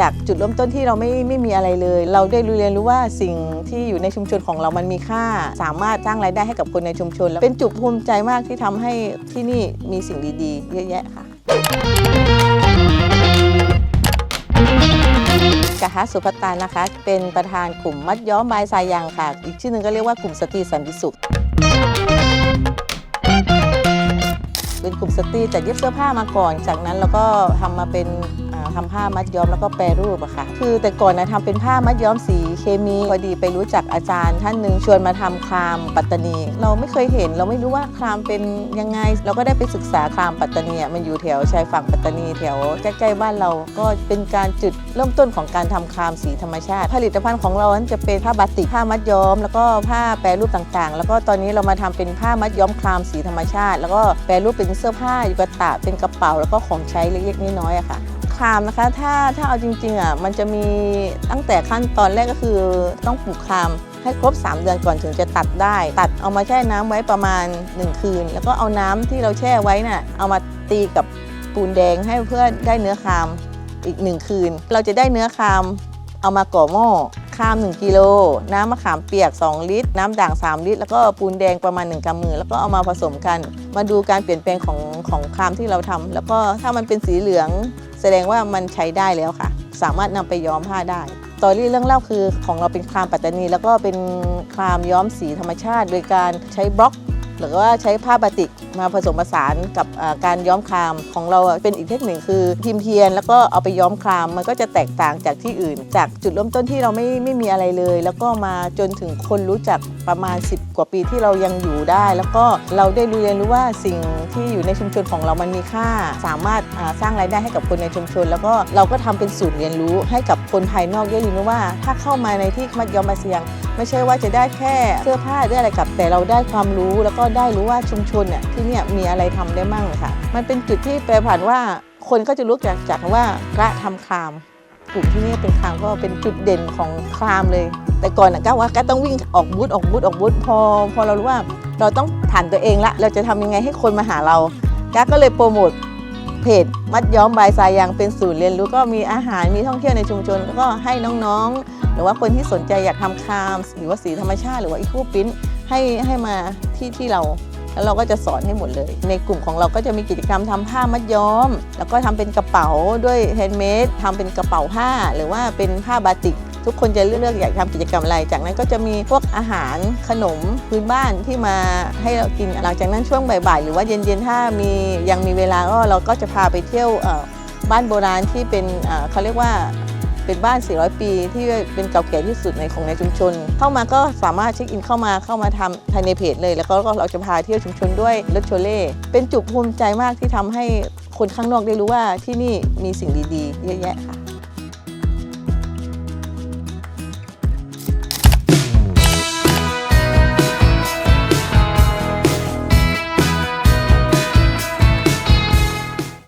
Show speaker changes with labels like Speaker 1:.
Speaker 1: จากจุดเริ่มต้นที่เราไม่ไม่มีอะไรเลย เราได้เรียนรู้ว่าสิ่งที่อยู่ในชุมชนของเรามันมีค่า สามารถสร้างรายได้ให้กับคนในชุมชนแล้วเป็นจุดภูมิใจมากที่ทำให้ที่นี่มีสิ่งดีๆ เยอะแยะค่ะกะฮะสุภัตตานะคะ เป็นประธานกลุ่มมัดย้อมบายสายยางค่ะ อีกชื่อหนึ่งก็เรียกว่ากลุ่มสตรีสันติสุขเป็นกลุ่มสตรีแต่เย็บเสื้อผ้ามาก่อน จากนั้นเราก็ทำมาเป็น ทำผ้ามัดย้อมแล้วก็แปรรูปอะค่ะ คือแต่ก่อนนะทำเป็นผ้ามัดย้อมสีเคมีพอดีไปรู้จักอาจารย์ท่านหนึ่งชวนมาทำครามปัตตานี เราไม่เคยเห็น เราไม่รู้ว่าครามเป็นยังไง เราก็ได้ไปศึกษาครามปัตตานีมันอยู่แถวชายฝั่งปัตตานีแถวใกล้ๆบ้านเราก็เป็นการจุดเริ่มต้นของการทำครามสีธรรมชาติ ผลิตภัณฑ์ของเราจะเป็นผ้าบาติกผ้ามัดย้อม แล้วก็ผ้าแปรรูปต่างๆ แล้วก็ตอนนี้เรามาทำเป็นผ้ามัดย้อมครามสีธรรมชาติ แล้วก็แปรรูปเป็นเสื้อผ้ายุกตะเป็นกระเป๋าแล้วก็ของใช้เล็กๆน้อยๆอะค่ะ คามนะคะ ถ้าถ้าเอาจริงๆอะมันจะมีตั้งแต่ขั้นตอนแรกก็คือต้องปลูกคามให้ครบ 3 เดือนก่อนถึงจะตัดได้ ตัดเอามาแช่น้ำไว้ประมาณ 1 คืน แล้วก็เอาน้ำที่เราแช่ไว้น่ะเอามาตีกับปูนแดงให้เพื่อได้เนื้อคามอีก 1 คืน เราจะได้เนื้อคามเอามาก่อหม้อ คาม 1 กิโล น้ำมะขามเปียก 2 ลิตร น้ำด่าง 3 ลิตร แล้วก็ปูนแดงประมาณ 1กำมือ แล้วก็เอามาผสมกัน มาดูการเปลี่ยนแปลงของของครามที่เราทำ แล้วก็ถ้ามันเป็นสีเหลือง แสดงว่ามันใช้ได้แล้วค่ะ สามารถนำไปย้อมผ้าได้ตอรี่เรื่องเล่าคือของเราเป็นครามปัตตานี แล้วก็เป็นครามย้อมสีธรรมชาติ โดยการใช้บล็อก หรือว่าใช้ผ้าบาติกมาผสมผสานกับการย้อมครามของเราเป็นอีกเทคนิคคือพิมพ์เทียน แล้วก็เอาไปย้อมครามมันก็จะแตกต่างจากที่อื่น จากจุดเริ่มต้นที่เราไม่ไม่มีอะไรเลย แล้วก็มาจนถึงคนรู้จักประมาณ 10 กว่าปีที่เรายังอยู่ได้ แล้วก็เราได้เรียนรู้ว่าสิ่งที่อยู่ในชุมชนของเรามันมีค่า สามารถสร้างรายได้ให้กับคนในชุมชน แล้วก็เราก็ทำเป็นศูนย์เรียนรู้ให้กับคนภายนอกได้เรียนรู้ว่า ถ้าเข้ามาในที่มัดย้อมมาเซียง ไม่ใช่ว่าจะได้แค่เสื้อผ้าได้อะไรกลับ แต่เราได้ความรู้แล้วก็ได้รู้ว่าชุมชนเนี่ยที่เนี่ยมีอะไรทำได้มั่งค่ะ มันเป็นจุดที่แปรผันว่าคนก็จะรู้จากจากว่าพระทำคามกลุ่มที่นี่เป็นคามก็เป็นจุดเด่นของคามเลย แต่ก่อนนะก้าว่าก้าต้องวิ่งออกบูธออกบูธออกบูธพอ พอเรารู้ว่าเราต้องผ่านตัวเองละ เราจะทำยังไงให้คนมาหาเราก้าก็เลยโปรโมทเพจมัดย้อมบายสายยางเป็นศูนย์เรียนรู้ก็มีอาหารมีท่องเที่ยวในชุมชน ก็ให้น้องๆ หรือว่าคนที่สนใจอยากทำคามหรือว่าสีธรรมชาติ หรือว่าอีคูปิ้นให้ให้มาที่ที่เราแล้วเราก็จะสอนให้หมดเลย ในกลุ่มของเราก็จะมีกิจกรรมทำผ้ามัดย้อม แล้วก็ทำเป็นกระเป๋าด้วยแฮนด์เมดทำเป็นกระเป๋าผ้า หรือว่าเป็นผ้าบาติก ทุกคนจะเลือกอยากทำกิจกรรมอะไร จากนั้นก็จะมีพวกอาหารขนมพื้นบ้านที่มาให้เรากินหลังจากนั้นช่วงบ่ายๆ หรือว่าเย็นๆ ถ้ามียังมีเวลาก็เราก็จะพาไปเที่ยวบ้านโบราณที่เป็นเขาเรียกว่า เป็นบ้าน 400 ปีที่เป็นเก่าแก่ที่สุดในของในชุมชน เข้ามาก็สามารถเช็คอินเข้ามาเข้ามาทำภายในเพจเลย แล้วก็เราจะพาเที่ยวชุมชนด้วยรถโชเล่เป็นจุดภูมิใจมากที่ทำให้คนข้างนอกได้รู้ว่าที่นี่มีสิ่งดีๆ เยอะแยะค่ะ